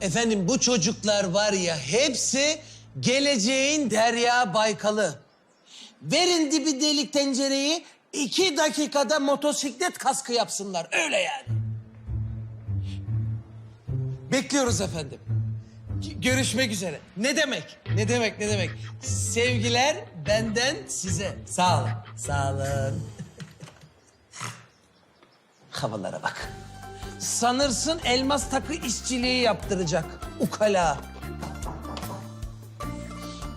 Efendim bu çocuklar var ya hepsi geleceğin Derya Baykalı. Verin dibi delik tencereyi iki dakikada motosiklet kaskı yapsınlar öyle yani. Bekliyoruz efendim. Görüşmek üzere. Ne demek? Ne demek? Ne demek? Sevgiler benden size. Sağ olun. Sağ olun. Havalara bak. Sanırsın elmas takı işçiliği yaptıracak. Ukala.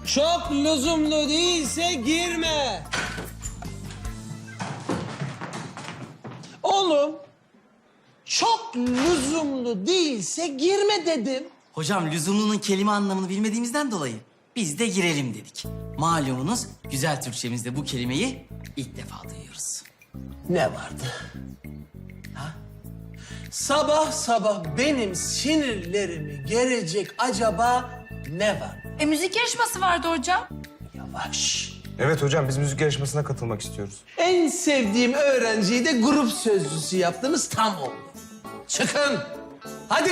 Çok lüzumlu değilse girme. Oğlum, çok lüzumlu değilse girme dedim. Hocam lüzumlunun kelime anlamını bilmediğimizden dolayı biz de girelim dedik. Malumunuz güzel Türkçemizde bu kelimeyi ilk defa duyuyoruz. Ne vardı? Sabah sabah benim sinirlerimi gerecek acaba ne var? E müzik yarışması vardı hocam. Yavaş. Evet hocam biz müzik yarışmasına katılmak istiyoruz. En sevdiğim öğrenciyi de grup sözcüsü yaptınız tam oldu. Çıkın. Hadi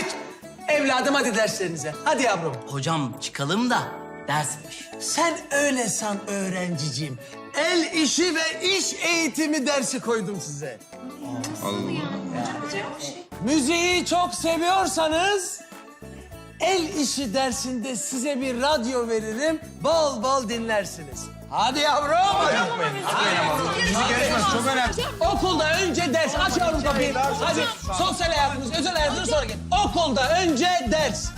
evladım hadi derslerinize. Hadi yavrum. Hocam çıkalım da dersmiş. Sen öyle san öğrenciciğim. El işi ve iş eğitimi dersi koydum size. Müziği çok seviyorsanız el işi dersinde size bir radyo veririm. Bol bol dinlersiniz. Hadi yavrum. Müzik yarışması çok önemli. Okulda önce ders. Aç yavrum kapıyı. Hadi sosyal hayatınız, özel hayatınız sonra gel. Okulda önce ders.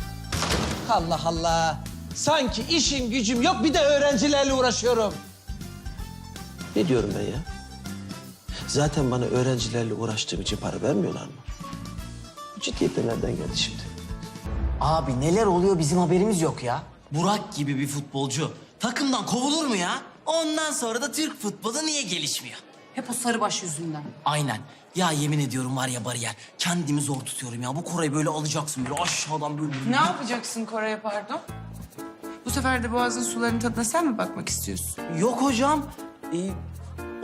Allah Allah. Sanki işim gücüm yok bir de öğrencilerle uğraşıyorum. Ne diyorum ben ya? Zaten bana öğrencilerle uğraştığım için para vermiyorlar mı? Bu ciddiyet de nereden geldi şimdi? Abi neler oluyor bizim haberimiz yok ya. Burak gibi bir futbolcu takımdan kovulur mu ya? Ondan sonra da Türk futbolu niye gelişmiyor? Hep o sarıbaş yüzünden. Aynen. Ya yemin ediyorum var ya bariyer. Kendimi zor tutuyorum ya. Bu Koray'ı böyle alacaksın böyle aşağıdan böyle. Ne yapacaksın Koray'a pardon? Bu sefer de boğazın sularının tadına sen mi bakmak istiyorsun? Yok hocam. Ee,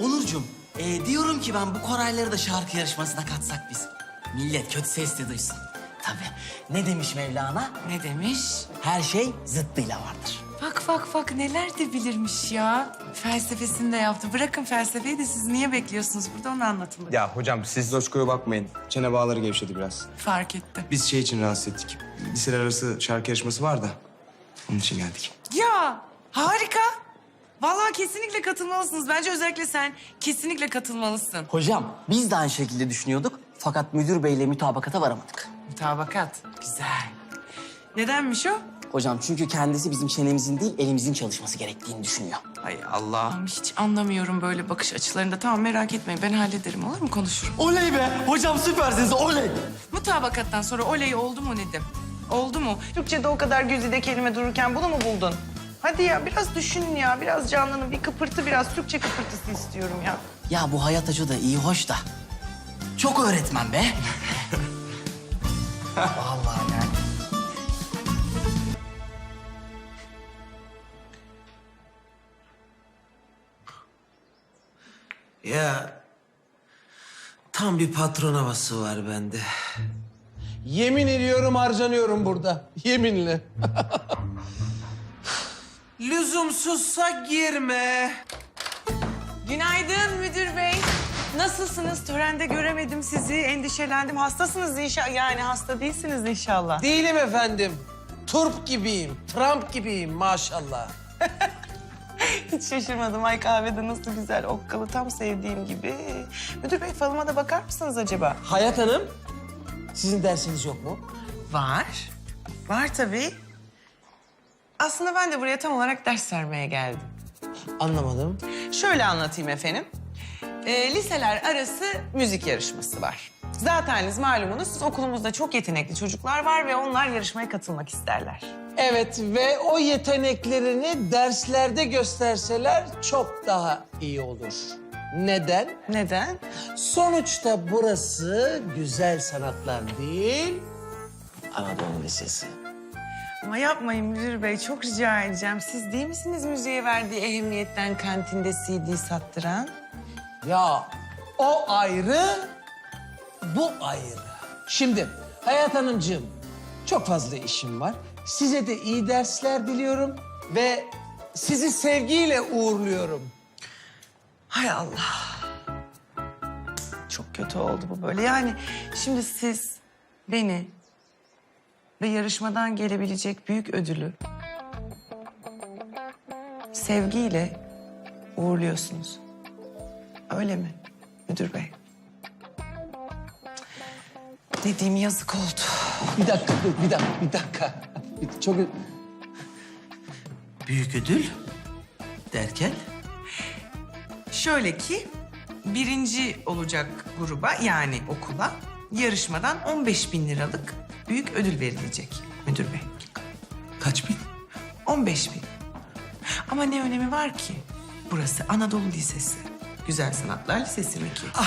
Onurcuğum, ee, diyorum ki ben bu Korayları da şarkı yarışmasına katsak biz. Millet kötü ses de duysun. Tabii. Ne demiş Mevlana? Ne demiş? Her şey zıttıyla vardır. Bak bak bak neler de bilirmiş ya. Felsefesini de yaptı. Bırakın felsefeyi de siz niye bekliyorsunuz burada onu anlatın. bakayım. Ya hocam siz Loşko'ya bakmayın. Çene bağları gevşedi biraz. Fark ettim. Biz şey için rahatsız ettik. Liseler arası şarkı yarışması var da. Onun için geldik. Ya harika. Vallahi kesinlikle katılmalısınız. Bence özellikle sen kesinlikle katılmalısın. Hocam biz de aynı şekilde düşünüyorduk. Fakat müdür beyle mütabakata varamadık. Mutabakat. Güzel. Nedenmiş o? Hocam çünkü kendisi bizim çenemizin değil elimizin çalışması gerektiğini düşünüyor. Hay Allah'ım hiç anlamıyorum böyle bakış açılarında. Tamam merak etmeyin ben hallederim olur mu konuşurum. Oley be! Hocam süpersiniz oley! Mutabakattan sonra oley oldu mu Nedim? Oldu mu? Türkçe'de o kadar güzide kelime dururken bunu mu buldun? Hadi ya biraz düşünün ya, biraz canlanın, bir kıpırtı, biraz Türkçe kıpırtısı istiyorum ya. Ya bu hayat acı da iyi hoş da. Çok öğretmen be. Vallahi yani. Ya tam bir patron havası var bende. Yemin ediyorum harcanıyorum burada. Yeminle. Lüzumsuzsa girme. Günaydın müdür bey. Nasılsınız? Törende göremedim sizi, endişelendim. Hastasınız inşallah. Yani hasta değilsiniz inşallah. Değilim efendim. Turp gibiyim, Trump gibiyim maşallah. Hiç şaşırmadım. Ay kahvede nasıl güzel okkalı, tam sevdiğim gibi. Müdür bey falıma da bakar mısınız acaba? Hayat Hanım, sizin dersiniz yok mu? Var. Var tabii. Aslında ben de buraya tam olarak ders vermeye geldim. Anlamadım. Şöyle anlatayım efendim. Ee, liseler arası müzik yarışması var. Zaten malumunuz siz okulumuzda çok yetenekli çocuklar var ve onlar yarışmaya katılmak isterler. Evet ve o yeteneklerini derslerde gösterseler çok daha iyi olur. Neden? Neden? Sonuçta burası güzel sanatlar değil, Anadolu Lisesi. Ama yapmayın müdür bey, çok rica edeceğim. Siz değil misiniz müziğe verdiği ehemmiyetten kantinde CD sattıran? Ya o ayrı, bu ayrı. Şimdi Hayat Hanımcığım, çok fazla işim var. Size de iyi dersler diliyorum ve sizi sevgiyle uğurluyorum. Hay Allah. Çok kötü oldu bu böyle. Yani şimdi siz beni ve yarışmadan gelebilecek büyük ödülü sevgiyle uğurluyorsunuz. Öyle mi müdür bey? Dediğim yazık oldu. Bir dakika, bir dakika, bir dakika. Çok Büyük ödül derken? Şöyle ki birinci olacak gruba yani okula yarışmadan 15 bin liralık büyük ödül verilecek müdür bey. Kaç bin? 15 bin. Ama ne önemi var ki? Burası Anadolu Lisesi. Güzel Sanatlar Lisesi mi ki? Ha-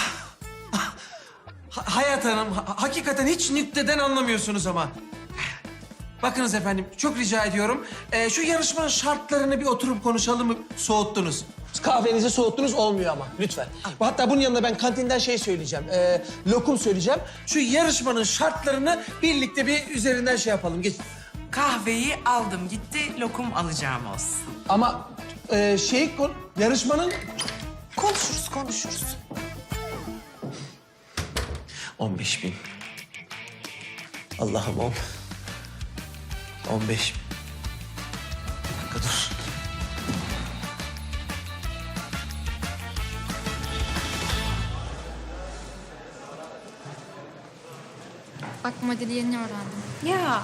Hayat Hanım, ha- hakikaten hiç nükteden anlamıyorsunuz ama. Bakınız efendim, çok rica ediyorum. Ee, şu yarışmanın şartlarını bir oturup konuşalım mı? Soğuttunuz. Kahvenizi soğuttunuz olmuyor ama lütfen. Hatta bunun yanında ben kantinden şey söyleyeceğim. ee, lokum söyleyeceğim. Şu yarışmanın şartlarını birlikte bir üzerinden şey yapalım. Geç. Kahveyi aldım gitti lokum alacağım olsun. Ama ee, şey kon- yarışmanın Konuşuruz konuşuruz. 15 bin. Allah'ım on. 15 Bak modeli yeni öğrendim. Ya.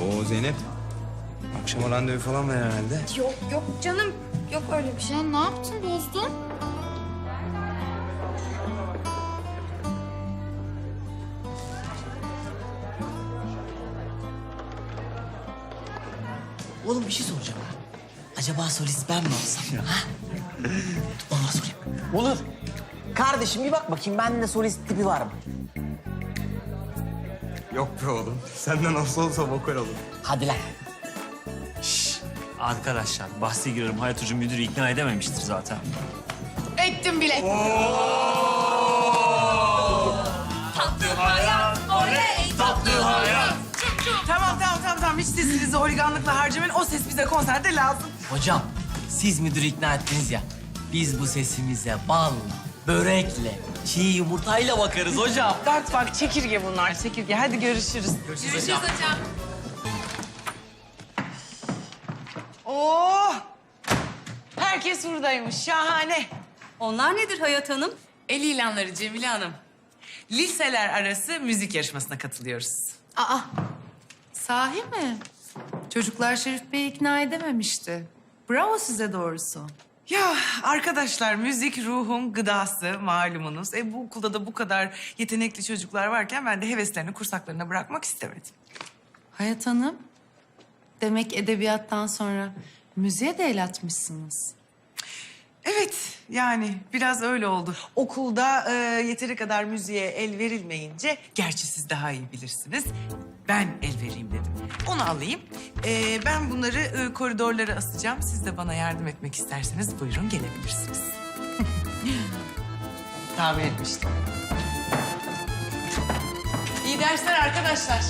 Oo Zeynep. Akşama randevu falan ver herhalde. Yok yok canım. Yok öyle bir şey. Ne yaptın bozdun? Oğlum bir şey soracağım. Acaba solist ben mi olsam? ha? Onlara sorayım. Olur. Kardeşim bir bak bakayım bende solist tipi var mı? Yok be oğlum. Senden olsa olsa vokal olur. Hadi lan. Arkadaşlar bahse giriyorum. Hayat Hoca müdürü ikna edememiştir zaten. Ettim bile. Tamam hiç sesinizi holiganlıkla harcamayın. O ses bize konserde lazım. Hocam siz müdürü ikna ettiniz ya. Biz bu sesimize bal, börekle, çiğ yumurtayla bakarız hocam. Bak bak çekirge bunlar çekirge. Hadi görüşürüz. Görüşürüz hocam. Oo! Herkes buradaymış. Şahane. Onlar nedir Hayat Hanım? El ilanları Cemile Hanım. Liseler arası müzik yarışmasına katılıyoruz. Aa. Sahi mi? Çocuklar Şerif Bey'i ikna edememişti. Bravo size doğrusu. Ya arkadaşlar müzik ruhun gıdası malumunuz. E bu okulda da bu kadar yetenekli çocuklar varken ben de heveslerini kursaklarına bırakmak istemedim. Hayat Hanım, demek edebiyattan sonra müziğe de el atmışsınız. Evet yani biraz öyle oldu. Okulda e, yeteri kadar müziğe el verilmeyince, gerçi siz daha iyi bilirsiniz. Ben el vereyim dedim. Onu alayım. E, ben bunları e, koridorlara asacağım. Siz de bana yardım etmek isterseniz buyurun gelebilirsiniz. Tahmin etmiştim. İyi dersler arkadaşlar.